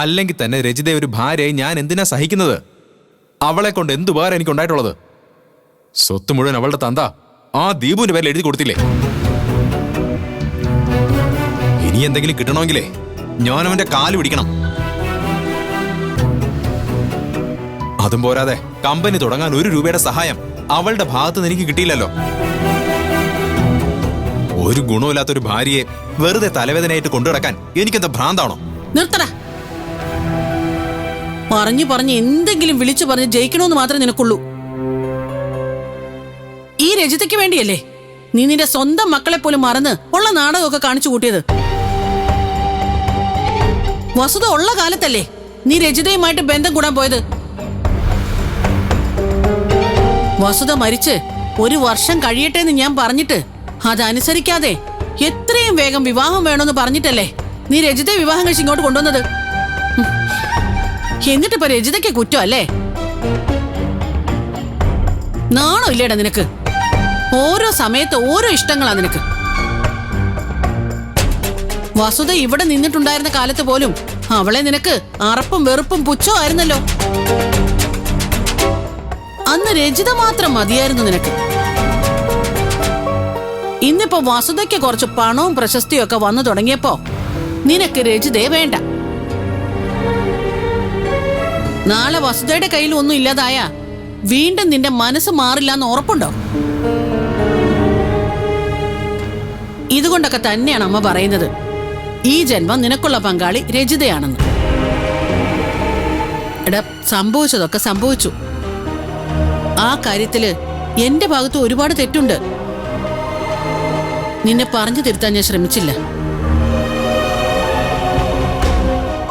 അല്ലെങ്കിൽ തന്നെ രജിത ഒരു ഭാര്യയെ ഞാൻ എന്തിനാ സഹിക്കുന്നത്? അവളെ കൊണ്ട് എന്ത് ഉപകാരം എനിക്ക് ഉണ്ടായിട്ടുള്ളത് സ്വത്ത് മുഴുവൻ അവളുടെ തന്ത. ആ ദീപുവിന്റെ പേരിൽ എഴുതി കൊടുത്തില്ലേ? ഇനി എന്തെങ്കിലും കിട്ടണമെങ്കിലേ ഞാൻ അവന്റെ കാൽ പിടിക്കണം. അതും പോരാതെ കമ്പനി തുടങ്ങാൻ ഒരു രൂപയുടെ സഹായം അവളുടെ ഭാഗത്ത് നിന്ന് എനിക്ക് കിട്ടിയില്ലല്ലോ. ഒരു ഗുണമില്ലാത്ത ഒരു ഭാര്യയെ വെറുതെ തലവേദനയായിട്ട് കൊണ്ടുനടക്കാൻ എനിക്കെന്താ ഭ്രാന്താണോ? നിർത്തടാ. പറഞ്ഞു പറഞ്ഞ് എന്തെങ്കിലും വിളിച്ചു പറഞ്ഞ് ജയിക്കണമെന്ന് മാത്രമേ നിനക്കുള്ളൂ. ഈ രജിതയ്ക്ക് വേണ്ടിയല്ലേ നീ നിന്റെ സ്വന്തം മക്കളെ പോലും മറന്ന് ഉള്ള നാടകമൊക്കെ കാണിച്ചു കൂട്ടിയത്? വസുത ഉള്ള കാലത്തല്ലേ നീ രജിതയുമായിട്ട് ബന്ധം കൂടാൻ പോയത്? വസുത മരിച്ച് ഒരു വർഷം കഴിയട്ടെ എന്ന് ഞാൻ പറഞ്ഞിട്ട് അതനുസരിക്കാതെ എത്രയും വേഗം വിവാഹം വേണമെന്ന് പറഞ്ഞിട്ടല്ലേ നീ രജിതയെ വിവാഹം കഴിച്ച് ഇങ്ങോട്ട് കൊണ്ടുവന്നത്. എന്നിട്ടിപ്പോ രജിതയ്ക്ക് കുറ്റം അല്ലേ? നാണോ ഇല്ലേടാ നിനക്ക്? ഓരോ സമയത്ത് ഓരോ ഇഷ്ടങ്ങളാ നിനക്ക്. വസുത ഇവിടെ നിന്നിട്ടുണ്ടായിരുന്ന കാലത്ത് പോലും അവളെ നിനക്ക് അറപ്പും വെറുപ്പും പുച്ഛവും ആയിരുന്നല്ലോ. അന്ന് രജിത മാത്രം മതിയായിരുന്നു നിനക്ക്. ഇന്നിപ്പോ വസുതയ്ക്ക് കുറച്ച് പണവും പ്രശസ്തിയും ഒക്കെ വന്നു തുടങ്ങിയപ്പോ നിനക്ക് രജിതേ വേണ്ട. നാളെ വസുദയുടെ കയ്യിൽ ഒന്നും ഇല്ലാതായ വീണ്ടും നിന്റെ മനസ്സ് മാറില്ല എന്ന് ഉറപ്പുണ്ടോ? ഇതുകൊണ്ടൊക്കെ തന്നെയാണ് അമ്മ പറയുന്നത്. ഈ ജന്മം നിനക്കുള്ള പങ്കാളി രജിതയാണെന്ന്. എടാ സംഭവിച്ചതൊക്കെ സംഭവിച്ചു. ആ കാര്യത്തിൽ എന്റെ ഭാഗത്ത് ഒരുപാട് തെറ്റുണ്ട്. നിന്നെ പറഞ്ഞു തിരുത്താൻ ഞാൻ ശ്രമിച്ചില്ല.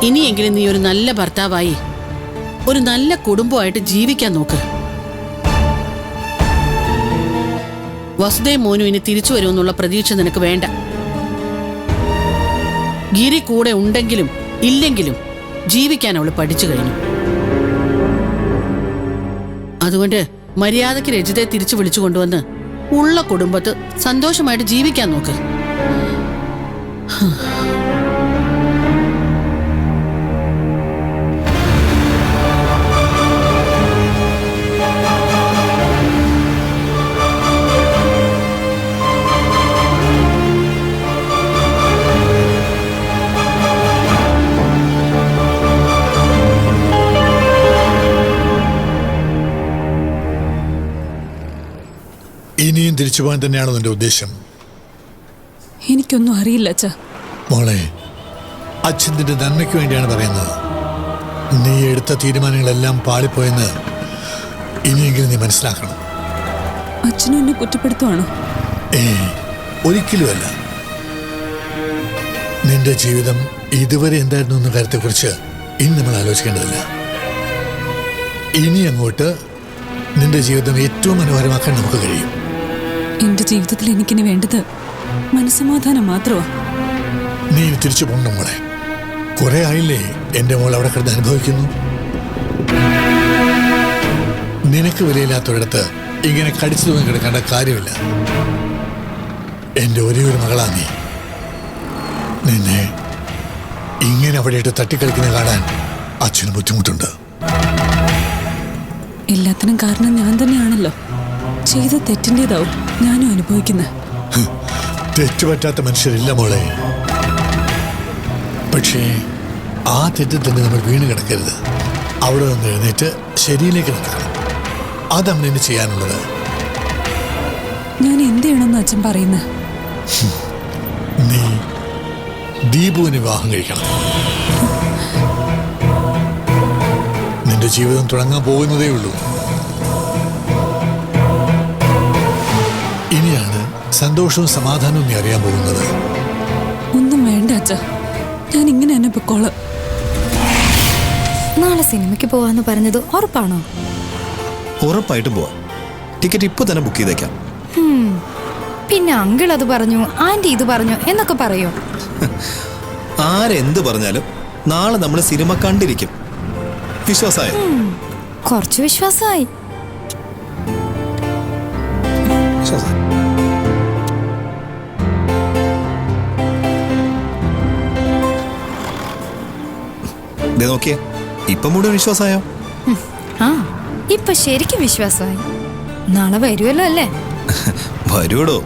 ഇനിയെങ്കിലും നീ ഒരു നല്ല ഭർത്താവായി ഒരു നല്ല കുടുംബമായിട്ട് ജീവിക്കാൻ നോക്ക്. വസുദേവ് മോനു ഇനി തിരിച്ചു വരുമെന്നുള്ള പ്രതീക്ഷ നിനക്ക് വേണ്ട. ഗിരി കൂടെ ഉണ്ടെങ്കിലും ഇല്ലെങ്കിലും ജീവിക്കാൻ അവൾ പഠിച്ചു കഴിഞ്ഞു. അതുകൊണ്ട് മര്യാദയ്ക്ക് രജിതയെ തിരിച്ചു വിളിച്ചു കൊണ്ടുവന്ന് ഉള്ള കുടുംബത്ത് സന്തോഷമായിട്ട് ജീവിക്കാൻ നോക്ക്. ഇനിയും തിരിച്ചു പോകാൻ തന്നെയാണോ നിന്റെ ഉദ്ദേശം? എനിക്കൊന്നും അറിയില്ല അച്ഛ. മോളെ അച്ഛൻ നിന്റെ നന്മയ്ക്ക് വേണ്ടിയാണ് പറയുന്നത്. നീ എടുത്ത തീരുമാനങ്ങളെല്ലാം പാളിപ്പോയെന്ന് ഇനിയെങ്കിലും നീ മനസ്സിലാക്കണം. അച്ഛനും എന്നെ കുറ്റപ്പെടുത്തുവാണോ? ഏ ഒരിക്കലുമല്ല. നിന്റെ ജീവിതം ഇതുവരെ എന്തായിരുന്നു എന്ന കാര്യത്തെക്കുറിച്ച് ഇനി നമ്മൾ ആലോചിക്കേണ്ടതില്ല. ഇനി അങ്ങോട്ട് നിന്റെ ജീവിതം ഏറ്റവും മനോഹരമാക്കാൻ നമുക്ക് കഴിയും. എന്റെ ജീവിതത്തിൽ എനിക്കിനി വേണ്ടത് മനസ്സമാധാനം മാത്രമാ. നീ തിരിച്ചു പോകണം മോളെ. കുറെ ആയില്ലേ എന്റെ മോൾ അവിടെ കിടന്ന് അനുഭവിക്കുന്നു? നിനക്ക് വിലയില്ലാത്തൊരിടത്ത് ഇങ്ങനെ കടിച്ചു തൂങ്ങി കിടക്കേണ്ട കാര്യമില്ല. എന്റെ ഒരേ ഒരു മകളാ നീ. നിന്നെ ഇങ്ങനെ അവിടെ ഇട്ട് തട്ടിക്കളിക്കുന്ന കാണാൻ അച്ഛന് ബുദ്ധിമുട്ടുണ്ട്. എല്ലാത്തിനും കാരണം ഞാൻ തന്നെയാണല്ലോ. ചെയ്ത തെറ്റിന്റെതാവും ഞാനും അനുഭവിക്കുന്നത് തെറ്റുപറ്റാത്ത മനുഷ്യരില്ല മോളെ. പക്ഷേ ആ തെറ്റിൽ തന്നെ നമ്മൾ വീണ് കിടക്കരുത്. അവിടെ നിന്ന് എഴുന്നേറ്റ് ശരിയിലേക്ക് നിൽക്കണം അതാണ് ഇനി ചെയ്യാനുള്ളത്. ഞാൻ എന്ത് ചെയ്യണമെന്ന് അച്ഛൻ പറയുന്നത് നീ ദീപുവിന് വിവാഹം കഴിക്കണം. നിന്റെ ജീവിതം തുടങ്ങാൻ പോകുന്നതേ ഉള്ളൂ. ഇനിയാണ് സന്തോഷവും സമാധാനവും നീ അറിയാൻ പോകുന്നത്. ഒന്നും വേണ്ട അച്ഛ. ഞാൻ ഇങ്ങനെ തന്നെ പൊക്കോളാം. നാളെ സിനിമയ്ക്ക് പോവാന്ന് പറഞ്ഞത് ഉറപ്പാണോ? ഉറപ്പായിട്ടും പോവാം. ടിക്കറ്റ് ഇപ്പൊ തന്നെ ബുക്ക് ചെയ്തേക്കാം. പിന്നെ അങ്കിൾ അത് പറഞ്ഞു ആന്റി ഇത് പറഞ്ഞു എന്നൊക്കെ പറയോ? ആരെന്ത് പറഞ്ഞാലും നാളെ നമ്മൾ സിനിമ കണ്ടിരിക്കും. വിശ്വാസമായി കുറച്ച് വിശ്വാസമായി. വിശ്വാസമായി നോക്കിയേ. ഇപ്പൊ മുഴുവൻ വിശ്വാസമായോ? ആ ഇപ്പൊ ശരിക്കും വിശ്വാസമായി. നാളെ വരുമല്ലോ അല്ലേ? വരൂടോ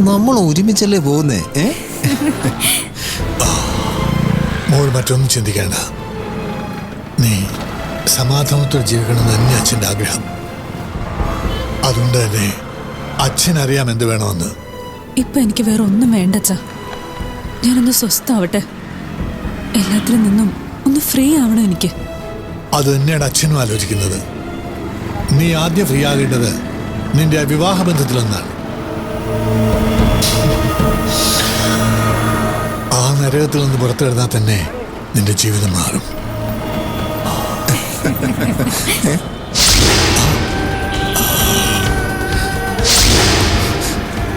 നമ്മൾ ഒരുമിച്ചല്ലേ പോകുന്നേ ഏ? മോൾ മറ്റൊന്നും ചിന്തിക്കേണ്ട. നീ സമാധാനത്തോടെ ജീവിക്കണം തന്നെ അച്ഛന്റെ ആഗ്രഹം. അതുകൊണ്ട് തന്നെ അച്ഛൻ അറിയാം എന്ത് വേണമെന്ന്. ഇപ്പൊ എനിക്ക് വേറെ ഒന്നും വേണ്ട അച്ഛാ. ഞാനൊന്ന് സ്വസ്ഥാവട്ടെ എല്ലാത്തിലും നിന്നും ഒന്ന് ഫ്രീ ആവണം എനിക്ക്. അത് തന്നെയാണ് അച്ഛനും ആലോചിക്കുന്നത്. നീ ആദ്യം ഫ്രീ ആകേണ്ടത് നിന്റെ വിവാഹ ബന്ധത്തിലൊന്നാണ് ആ നരകത്തിൽ നിന്ന് പുറത്തു കിടന്നാൽ തന്നെ നിന്റെ ജീവിതം മാറും.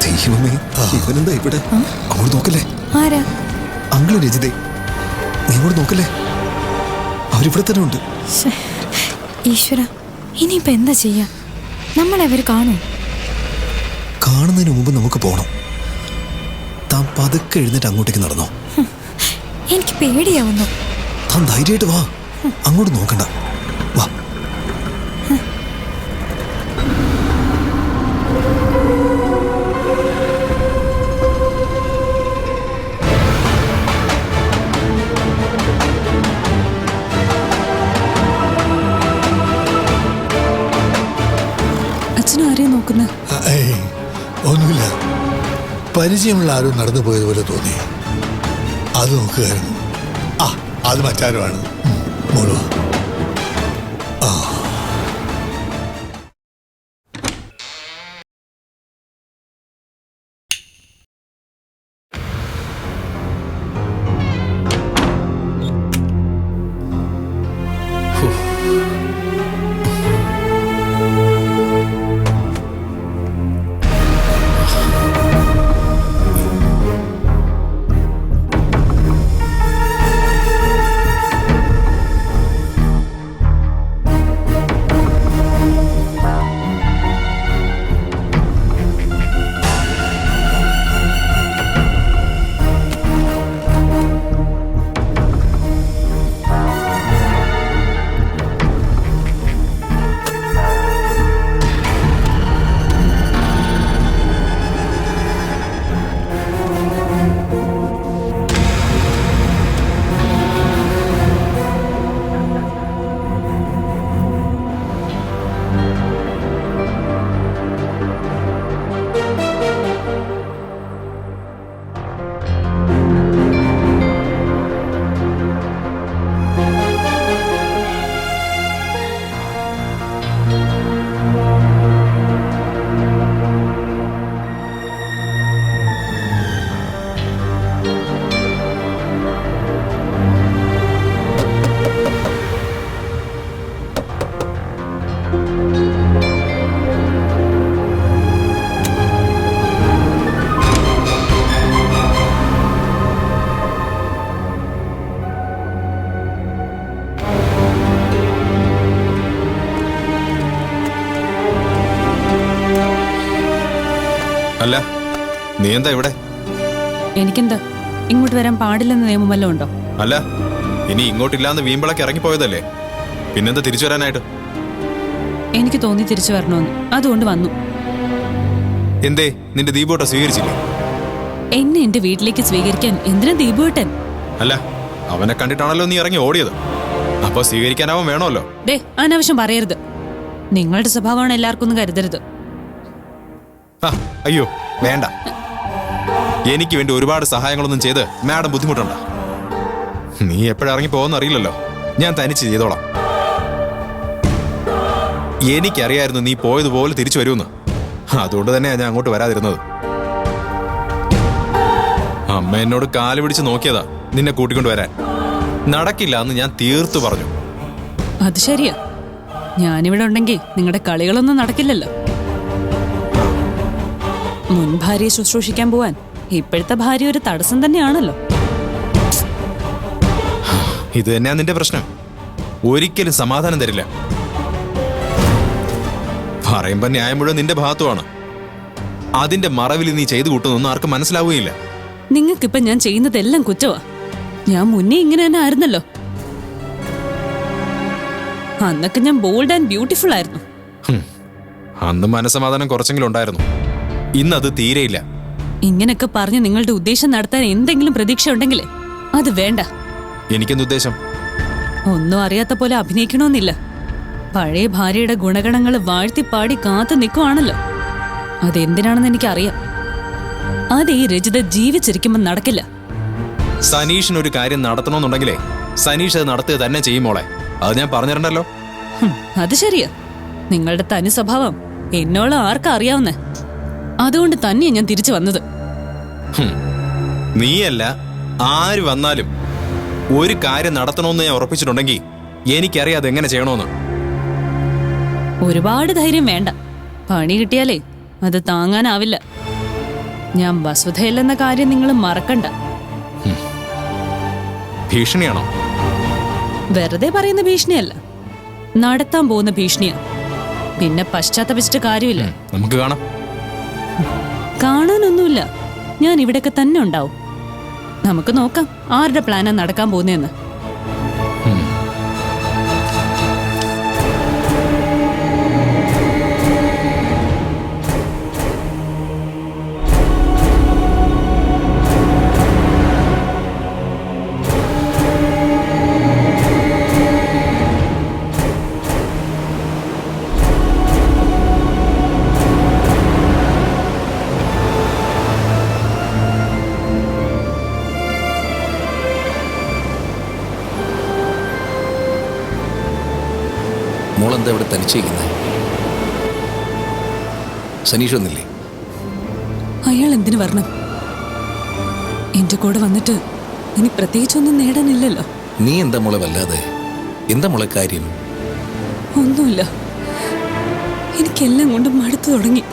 ദൈവമേ ഇവനെന്താ ഇവിടെ? അങ്ങോട്ട് നോക്കല്ലേ? ആരാ? അങ്കിൾ രജിതേ നീ അങ്ങോട്ട് നോക്കല്ലേ? അവരിവിടെ തന്നെ ഉണ്ട്. ഈശ്വര ഇനിയിപ്പോ എന്താ ചെയ്യാ? നമ്മളെ അവർ കാണും? കാണുന്നതിന് മുമ്പ് നമുക്ക് പോണം. താൻ പതുക്കെ എഴുന്നേറ്റ് അങ്ങോട്ടേക്ക് നടന്നോ. എനിക്ക് പേടിയാവുന്നു. താൻ ധൈര്യമായിട്ട് വാ. അങ്ങോട്ട് നോക്കണ്ട. പരിചയമുള്ള ആരും നടന്നു പോയതുപോലെ തോന്നി. അത് നോക്കുകയായിരുന്നു. ആ അത് മറ്റാരുമാണ്. ഉം, നീ എന്താ ഇവിടെ? എനിക്കെന്താ? ഇങ്ങോട്ട് വരാൻ പാടില്ലെന്ന നിയമം വല്ലതും ഉണ്ടോ? അല്ല ഇനി ഇങ്ങോട്ടില്ലാന്ന് വീമ്പിളക്ക് ഇറങ്ങിപ്പോയതല്ലേ? പിന്നെന്താ തിരിച്ചു വരാനായിട്ട്? എനിക്ക് തോന്നി തിരിച്ചു വരണമെന്ന്. അതുകൊണ്ട് വന്നു. എന്തേ നിന്റെ ദീപോട്ട സ്വീകരിച്ചില്ലേ? എന്നെ എന്റെ വീട്ടിലേക്ക് സ്വീകരിക്കാൻ എന്തിനാ ദീപുവേട്ടൻ അല്ല അവനെ കണ്ടിട്ടാണല്ലോ നീ ഇറങ്ങി ഓടിയത്. അപ്പൊ സ്വീകരിക്കാനാവൻ വേണമല്ലോ. ദേ അനാവശ്യം പറയരുത്. നിങ്ങളുടെ സ്വഭാവമാണ് എല്ലാവർക്കും ഒന്നും കരുതരുത്. ആ, അയ്യോ വേണ്ട. എനിക്ക് വേണ്ടി ഒരുപാട് സഹായങ്ങളൊന്നും ചെയ്ത് മാഡം ബുദ്ധിമുട്ടുണ്ട്. നീ എപ്പോഴിറങ്ങി പോകുന്ന അറിയില്ലല്ലോ. ഞാൻ തനിച്ച് ചെയ്തോളാം. എനിക്കറിയായിരുന്നു നീ പോയതുപോലെ തിരിച്ചു വരുമെന്ന്. അതുകൊണ്ട് തന്നെയാണ് ഞാൻ അങ്ങോട്ട് വരാതിരുന്നത്. അമ്മ എന്നോട് കാൽ പിടിച്ച് നോക്കിയതാ നിന്നെ കൂട്ടിക്കൊണ്ട് വരാൻ. നടക്കില്ല എന്ന് ഞാൻ തീർത്തു പറഞ്ഞു. അത് ശരിയാ. ഞാനിവിടെ ഉണ്ടെങ്കിൽ നിങ്ങളുടെ കളികളൊന്നും നടക്കില്ലല്ലോ. മുൻ ഭാര്യയെ ശുശ്രൂഷിക്കാൻ പോവാൻ ഇപ്പോഴത്തെ ഭാര്യ ഒരു തടസ്സം തന്നെയാണല്ലോ. ഇത് തന്നെയാ നിന്റെ പ്രശ്നം. ഒരിക്കലും സമാധാനം തരില്ല. പറയുമ്പോ ന്യായം മുഴുവൻ നിന്റെ ഭാഗത്തുമാണ് അതിന്റെ മറവിൽ നീ ചെയ്തു കൂട്ടുന്നൊന്നും ആർക്കും മനസ്സിലാവുകയില്ല. നിങ്ങൾക്കിപ്പം ഞാൻ ചെയ്യുന്നതെല്ലാം കുറ്റവാ. ഞാൻ മുന്നേ ഇങ്ങനെ തന്നെ ആയിരുന്നല്ലോ. അന്നൊക്കെ ഞാൻ ബോൾഡ് ആൻഡ് ബ്യൂട്ടിഫുൾ ആയിരുന്നു. അന്ന് മനസമാധാനം കുറച്ചെങ്കിലും ഉണ്ടായിരുന്നു. ഇന്നത് തീരെയില്ല. ഇങ്ങനൊക്കെ പറഞ്ഞ് നിങ്ങളുടെ ഉദ്ദേശം നടത്താൻ എന്തെങ്കിലും പ്രതീക്ഷ ഉണ്ടെങ്കിൽ അത് വേണ്ട. എനിക്കെന്ത് ഉദ്ദേശം? ഒന്നും അറിയാത്ത പോലെ അഭിനയിക്കണമെന്നില്ല. പഴയ ഭാര്യയുടെ ഗുണഗണങ്ങൾ വാഴ്ത്തിപ്പാടി കാത്തു നിൽക്കുവാണല്ലോ. അതെന്തിനാണെന്ന് എനിക്കറിയാം. അത് ഈ രചിത ജീവിച്ചിരിക്കുമ്പോൾ നടക്കില്ല. സനീഷിന് ഒരു കാര്യം നടത്തണമെന്നുണ്ടെങ്കിലേ സനീഷ് അത് നടത്തുക തന്നെ ചെയ്യുമോളെ അത് ഞാൻ പറഞ്ഞിട്ടുണ്ടല്ലോ. ഹും, അത് ശരിയാ. നിങ്ങളുടെ തനി സ്വഭാവം എന്നോളം ആർക്കാ അറിയാവുന്നേ അതുകൊണ്ട് തന്നെയാ ഞാൻ തിരിച്ചു വന്നത്. നീയല്ല ആര് വന്നാലും ഒരു കാര്യം നടത്തണമെന്ന് ഞാൻ ഉറപ്പിച്ചിട്ടുണ്ടെങ്കിൽ എനിക്കറിയാം എങ്ങനെ ചെയ്യണമെന്ന്. ഒരുപാട് ധൈര്യം വേണ്ട. പണി കിട്ടിയാലേ അത് താങ്ങാനാവില്ല. ഞാൻ വസുധയില്ലെന്ന കാര്യം നിങ്ങൾ മറക്കണ്ട. ഭീഷണിയാണോ? വെറുതെ പറയുന്ന ഭീഷണിയല്ല. നടത്താൻ പോകുന്ന ഭീഷണിയാ. പിന്നെ പശ്ചാത്തപിച്ചിട്ട് കാര്യമില്ല. നമുക്ക് കാണാം. കാണാനൊന്നുമില്ല. ഞാൻ ഇവിടെയൊക്കെ തന്നെ ഉണ്ടാവും. നമുക്ക് നോക്കാം ആരുടെ പ്ലാനാ നടക്കാൻ പോകുന്നതെന്ന് ഇവിടെ തനിച്ചിരിക്കുന്നത്? സനീഷ് വന്നില്ലേ അയാൾ എന്തിനു വരണം? എന്റെ കൂടെ വന്നിട്ട് ഇനി പ്രത്യേകിച്ചൊന്നും നേടാനില്ലല്ലോ. നീ എന്താ മോളെ വല്ലാതെ? എന്താ മോളെ കാര്യം? ഒന്നുമില്ല. എനിക്കെല്ലാം കൊണ്ടും മടുത്തു തുടങ്ങി.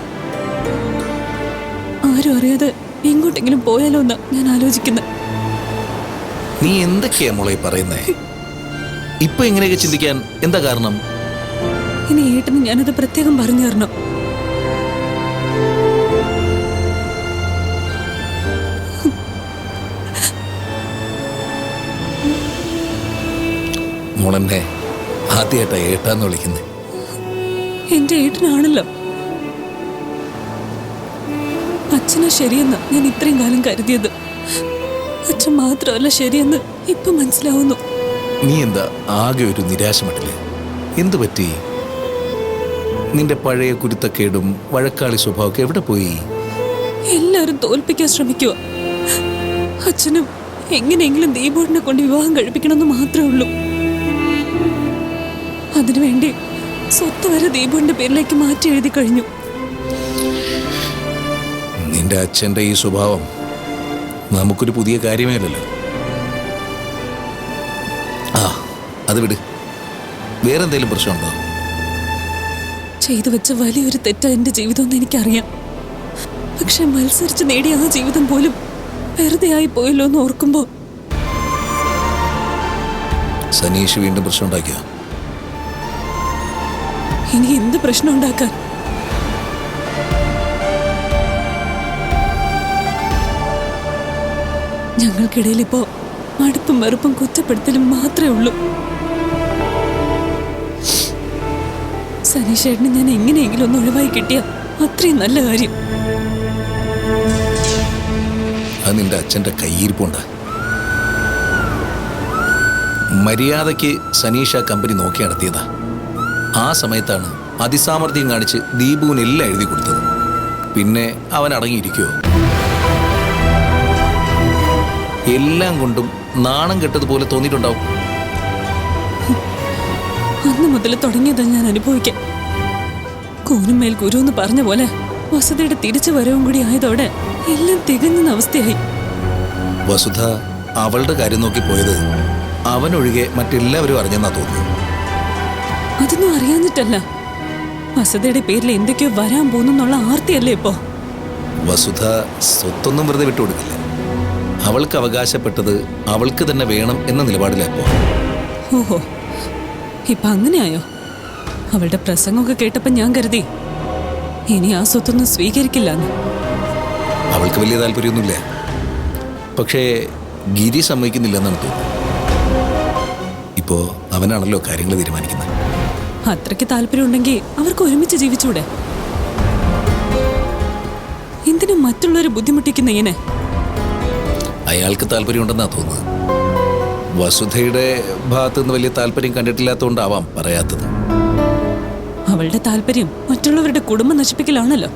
ആരും അറിയാതെ എങ്ങോട്ടെങ്കിലും പോയാലോ എന്ന് ഞാൻ ആലോചിക്കുന്നത് നീ എന്തൊക്കെയാ മോളെ പറയുന്നേ? ഇപ്പൊ ഇങ്ങനെയൊക്കെ ചിന്തിക്കാൻ എന്താ കാരണം? ഇനി ഏട്ടന് ഞാനത് പ്രത്യേകം പറഞ്ഞു തരണം. മോളെന്നെ ആദ്യമായിട്ടാ ഏട്ടാന്ന് വിളിക്കുന്നത് എന്റെ ഏട്ടനാണല്ലോ. അച്ഛനെ ശരിയെന്ന് ഞാൻ ഇത്രയും കാലം കരുതിയത്. അച്ഛൻ മാത്രമല്ല ശരിയെന്ന് ഇപ്പൊ മനസ്സിലാവുന്നു. നീ എന്താ ആകെ ഒരു നിരാശമട്ടില്ലേ എന്തു പറ്റി? നിന്റെ പഴയ കുരുത്തക്കേടും വഴക്കാളി സ്വഭാവമൊക്കെ എവിടെ പോയി? എല്ലാരും തോൽപ്പിക്കാൻ ശ്രമിക്കുക. അച്ഛനും എങ്ങനെയെങ്കിലും ദീപോടിനെ കൊണ്ട് വിവാഹം കഴിപ്പിക്കണമെന്ന് മാത്രമേ ഉള്ളൂ. അതിനുവേണ്ടി സ്വത്ത് വരെ ദീപോടിന്റെ പേരിലേക്ക് മാറ്റി എഴുതി കഴിഞ്ഞു. നിന്റെ അച്ഛന്റെ ഈ സ്വഭാവം നമുക്കൊരു പുതിയ കാര്യമേ അല്ലല്ലോ. ആ അത് വിട്. വേറെന്തെങ്കിലും പ്രശ്നമുണ്ടോ? ചെയ്തു വെച്ച വലിയൊരു തെറ്റാ എന്റെ ജീവിതം എന്ന് എനിക്കറിയാം. പക്ഷെ മത്സരിച്ച് നേടിയ ആ ജീവിതം പോലും വെറുതെ ആയി പോയല്ലോ എന്ന് ഓർക്കുമ്പോ. സനീഷ് വീണ്ടും പ്രശ്നം ഉണ്ടാക്കിയ? ഇനി എന്ത് പ്രശ്നം ഉണ്ടാക്കാൻ? ഞങ്ങൾക്കിടയിൽ ഇപ്പോ മടുപ്പും വെറുപ്പും കുറ്റപ്പെടുത്തലും മാത്രമേ ഉള്ളൂ. സനീഷേട്ടന് ഞാൻ എങ്ങനെയെങ്കിലും ഒന്ന് ഒഴിവായി കിട്ടിയ അത്രയും നല്ല കാര്യം. അത് നിന്റെ അച്ഛന്റെ കയ്യിരിപ്പുണ്ട് മര്യാദയ്ക്ക് സനീഷ കമ്പനി നോക്കി നടത്തിയതാ. ആ സമയത്താണ് അതിസാമർഥ്യം കാണിച്ച് ദീപുവിന് എല്ലാം എഴുതി കൊടുത്തത്. പിന്നെ അവൻ അടങ്ങിയിരിക്കുവോ? എല്ലാം കൊണ്ടും നാണം കെട്ടതുപോലെ തോന്നിയിട്ടുണ്ടാവും. അന്ന് മുതൽ തുടങ്ങിയതാ ഞാൻ അനുഭവിക്കാൻ. കൂനുമേൽ ഗുരു എന്ന് പറഞ്ഞ പോലെ വസുധയുടെ തിരിച്ചു വരവും കൂടി ആയതോടെ എല്ലാം തികഞ്ഞ അവസ്ഥയായി. വസുധ അവളുടെ കാര്യം നോക്കി പോയത് അവനൊഴികെ മറ്റെല്ലാവരും അറിഞ്ഞെന്നാ തോന്നുന്നു. അതൊന്നും അറിയാഞ്ഞിട്ടല്ല. വസുധയുടെ പേരിൽ എന്തൊക്കെയോ വരാൻ പോകുന്നുള്ള ആർത്തിയല്ലേ ഇപ്പോ? വസുധ സ്വത്തൊന്നും വെറുതെ വിട്ടുകൊടുക്കില്ല. അവൾക്ക് അവകാശപ്പെട്ടത് അവൾക്ക് തന്നെ വേണം എന്ന നിലപാടിലപ്പോ ഓഹോ. ഇപ്പൊ അങ്ങനെയായോ? അവളുടെ പ്രസംഗമൊക്കെ കേട്ടപ്പോ ഞാൻ കരുതി ഇനി ആ സ്വത്തൊന്നും സ്വീകരിക്കില്ല അവൾക്ക് വലിയ താല്പര്യമൊന്നുമില്ല. പക്ഷേ ഗിരി സമ്മതിക്കുന്നില്ലെന്നാണ് തോന്നുന്നത്. ഇപ്പോ അവനാണല്ലോ കാര്യങ്ങൾ തീരുമാനിക്കുന്നത്. അത്രയ്ക്ക് താല്പര്യമുണ്ടെങ്കിൽ അവർക്ക് ഒരുമിച്ച് ജീവിച്ചൂടെ? എന്തിനും മറ്റുള്ളവരെ ബുദ്ധിമുട്ടിക്കുന്ന ഇങ്ങനെ? അയാൾക്ക് താല്പര്യമുണ്ടെന്നാ തോന്നുന്നത്. വസുധയുടെ ഭാഗത്തു നിന്ന് വലിയ താല്പര്യം കണ്ടിട്ടില്ലാത്തതുകൊണ്ടാവാം പറയാത്തത്. അവളുടെ താല്പര്യം മറ്റുള്ളവരുടെ കുടുംബം നശിപ്പിക്കലാണല്ലോ.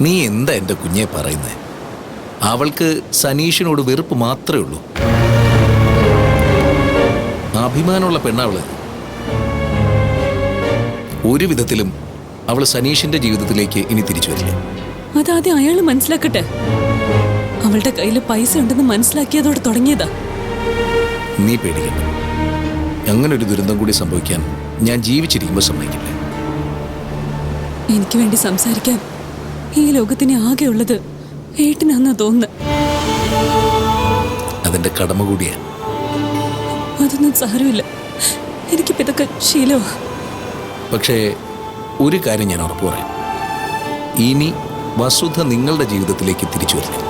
നീ എന്താ എന്റെ കുഞ്ഞെ പറയുന്നേ? അവൾക്ക് സനീഷിനോട് വെറുപ്പ് മാത്രമേ ഉള്ളൂ. അഭിമാനമുള്ള പെണ്ണവൾ. ഒരു വിധത്തിലും അവൾ സനീഷിന്റെ ജീവിതത്തിലേക്ക് ഇനി തിരിച്ചു വരില്ല. അതാദ്യം അയാൾ മനസ്സിലാക്കട്ടെ. അവളുടെ കയ്യിൽ പൈസ ഉണ്ടെന്ന് മനസ്സിലാക്കിയതോട് തുടങ്ങിയതാ. നീ പേടിക്കണ്ട. അങ്ങനെ ഒരു ദുരന്തം കൂടി സംഭവിക്കാൻ ഞാൻ ജീവിച്ചിരിക്കുമ്പോൾ സമ്മതിക്കില്ല. എനിക്ക് വേണ്ടി സംസാരിക്കാൻ ഈ ലോകത്തിന് ആകെയുള്ളത് ഏട്ടനാന്നാ തോന്നുന്നത് അതിന്റെ കടമ കൂടിയാണ് അതൊന്നും സാരമില്ല. എനിക്ക് ഇതൊക്കെ ശീലമാ പക്ഷേ ഒരു കാര്യം ഞാൻ ഉറപ്പു പറയാം. ഇനി വസുധ നിങ്ങളുടെ ജീവിതത്തിലേക്ക് തിരിച്ചു വരില്ല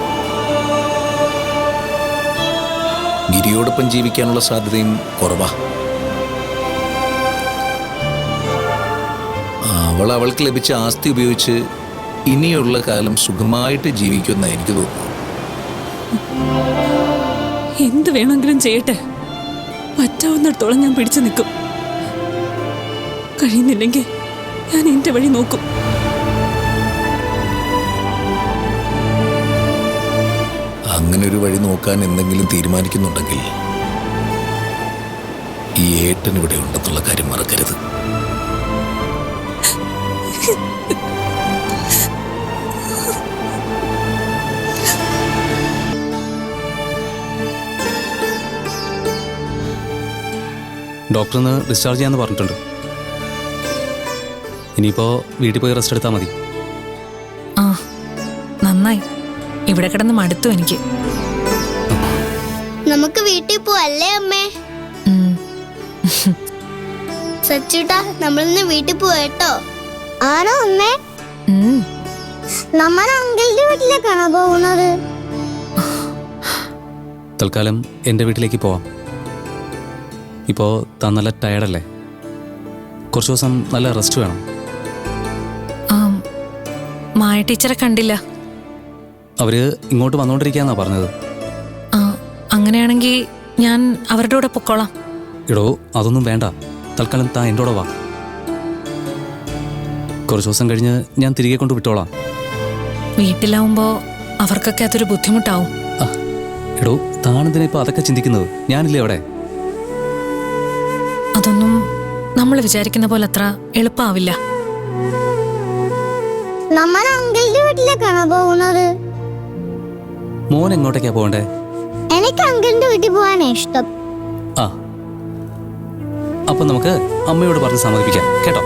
ഗിരിയോടൊപ്പം ജീവിക്കാനുള്ള സാധ്യതയും കുറവാ. അവൾ അവൾക്ക് ലഭിച്ച ആസ്തി ഉപയോഗിച്ച് ഇനിയുള്ള കാലം സുഖമായിട്ട് ജീവിക്കുന്ന എനിക്ക് തോന്നുന്നു എന്ത് വേണമെങ്കിലും ചെയ്യട്ടെ. പറ്റാവുന്നിടത്തോളം ഞാൻ പിടിച്ചു നിൽക്കും. കഴിയുന്നില്ലെങ്കിൽ ഞാൻ എന്റെ വഴി നോക്കും. അങ്ങനെ ഒരു വഴി നോക്കാൻ എന്തെങ്കിലും തീരുമാനിക്കുന്നുണ്ടെങ്കിൽ ഈ ഏട്ടൻ ഇവിടെ ഉണ്ടെന്നുള്ള കാര്യം മറക്കരുത്. ഡോക്ടറിന്ന് ഡിസ്ചാർജ് ചെയ്യാന്ന് പറഞ്ഞിട്ടുണ്ട്. ഇനിയിപ്പോൾ വീട്ടിൽ പോയി റെസ്റ്റ് എടുത്താൽ മതി. ഇവിടെ കിടന്ന് മടുത്തു എനിക്ക്. നമുക്ക് വീട്ടിൽ പോവല്ലേ അമ്മേ? സച്ചുട്ടാ നമ്മൾ ഇന്ന് വീട്ടിൽ പോവേട്ടോ ആണോ അമ്മേ. നമ്മൾ അങ്കിളിന്റെ വീട്ടിലേക്കാണോ പോകുന്നത്? തൽക്കാലം എന്റെ വീട്ടിലേക്ക് പോവാം. ഇപ്പോ താൻ നല്ല ടയർഡല്ലേ കുറച്ച് ദിവസം നല്ല റെസ്റ്റ് വേണം. ആം, മായ ടീച്ചറെ കണ്ടില്ല. അവർ ഇങ്ങോട്ട് വന്നോണ്ടിരിക്കാന്നാ പറഞ്ഞത്. ആ അങ്ങനെയാണെങ്കിൽ ഞാൻ അവരുടെ കൂടെ പൊക്കോളാം. എടോ അതൊന്നും വേണ്ട. തൽക്കാലം താൻ എന്റെ കൂടെ വാ. കുറച്ച് ദിവസം കഴിഞ്ഞ് ഞാൻ തിരികെ കൊണ്ട് വിട്ടോളാം. വീട്ടിലാവുമ്പോ അവർക്കൊക്കെ അതൊരു ബുദ്ധിമുട്ടാവും. ആ എടോ താനെന്തിനാ ഇപ്പൊ അതൊക്കെ ചിന്തിക്കുന്നത്? ഞാനില്ലേ അവിടെ? അതൊന്നും നമ്മൾ വിചാരിക്കുന്ന പോലെ അത്ര എളുപ്പമാവില്ല നമ്മൾ അങ്കിളിന്റെ വീട്ടിലേക്കാണോ പോകുന്നത്? മോൻ എങ്ങോട്ടേക്കാ പോകണ്ടേ? എനിക്ക് അങ്കിളിന്റെ വീട്ടിൽ പോകാനാ ഇഷ്ടം. ആ. അപ്പൊ നമുക്ക് അമ്മയോട് പറഞ്ഞ് സമ്മതിപ്പിക്കാം കേട്ടോ?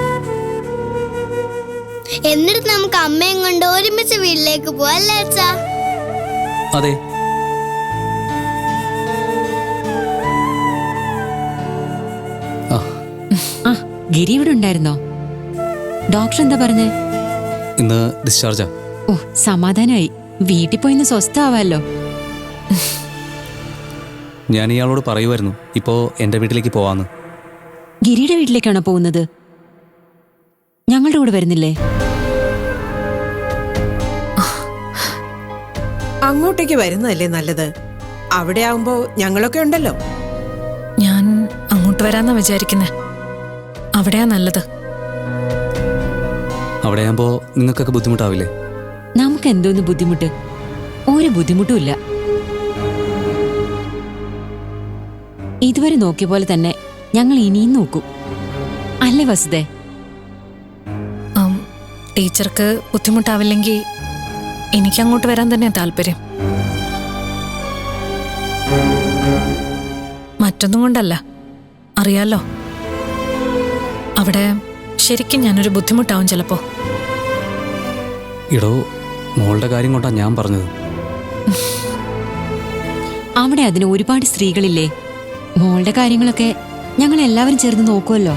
എന്നിട്ട് നമുക്ക് അമ്മയും കൊണ്ട് ഒരുമിച്ച് വീട്ടിലേക്ക് പോവല്ലേ അച്ഛാ? അതെ. ആ. ആ ഗിരി ഇവിടെ ഉണ്ടായിരുന്നോ? ഡോക്ടർ എന്താ പറഞ്ഞേ? ഇന്ന് ഡിസ്ചാർജാ ഓ സമാധാനമായി വീട്ടിൽ പോയി ഇന്ന് സ്വസ്ഥാവാലോ ഞാൻ ഇയാളോട് പറയുമായിരുന്നു. ഇപ്പോ എന്റെ വീട്ടിലേക്ക് പോവാന്ന്. ഗിരിയുടെ വീട്ടിലേക്കാണോ പോകുന്നത്? ഞങ്ങളുടെ കൂടെ വരുന്നില്ലേ? അങ്ങോട്ടേക്ക് വരുന്നതല്ലേ നല്ലത്. അവിടെ ആവുമ്പോ ഞങ്ങളൊക്കെ ഉണ്ടല്ലോ. ഞാൻ അങ്ങോട്ട് വരാന്നാ വിചാരിക്കുന്നേ. അവിടെയാ നല്ലത്. അവിടെ ആകുമ്പോൾ നിങ്ങൾക്കൊക്കെ ബുദ്ധിമുട്ടാവില്ലേ? നമുക്ക് എന്തോന്ന് ബുദ്ധിമുട്ട്? ഒരു ബുദ്ധിമുട്ടുമില്ല. ഇതുവരെ നോക്കിയ പോലെ തന്നെ ഞങ്ങൾ ഇനിയും നോക്കും. അല്ലേ വസുദേ ടീച്ചർക്ക് ബുദ്ധിമുട്ടാവില്ലെങ്കിൽ എനിക്ക് അങ്ങോട്ട് വരാൻ തന്നെ താല്പര്യം. മറ്റൊന്നും കൊണ്ടല്ല. അറിയാലോ. അവിടെ ശരിക്കും ഞാനൊരു ബുദ്ധിമുട്ടാവും ചിലപ്പോ. ഇടോ മോളുടെ കാര്യം കൊണ്ടാ ഞാൻ പറഞ്ഞത്. അവിടെ അതിന് ഒരുപാട് സ്ത്രീകളില്ലേ? മോളുടെ കാര്യങ്ങളൊക്കെ ഞങ്ങൾ എല്ലാവരും ചേർന്ന് നോക്കുമല്ലോ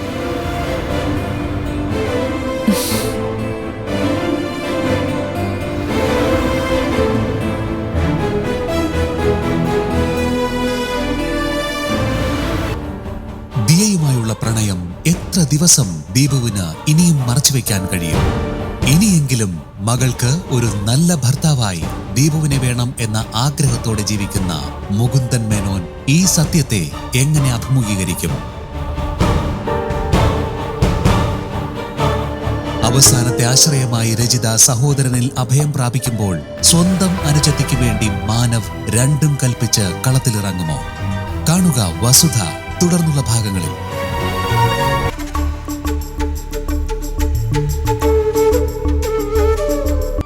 ദിയയുമായുള്ള പ്രണയം എത്ര ദിവസം ദീപുവിന് ഇനിയും മറച്ചുവെക്കാൻ കഴിയും? ഇനിയെങ്കിലും മകൾക്ക് ഒരു നല്ല ഭർത്താവായി ദീപുവിനെ വേണം എന്ന ആഗ്രഹത്തോടെ ജീവിക്കുന്ന മുകുന്ദൻ മേനോൻ ഈ സത്യത്തെ എങ്ങനെ അഭിമുഖീകരിക്കും? അവസാനത്തെ ആശ്രയമായി രചിത സഹോദരനിൽ അഭയം പ്രാപിക്കുമ്പോൾ സ്വന്തം അനുജത്തിക്ക് വേണ്ടി മാനവ് രണ്ടും കൽപ്പിച്ച് കളത്തിലിറങ്ങുമോ? കാണുക വസുധ തുടർന്നുള്ള ഭാഗങ്ങളിൽ.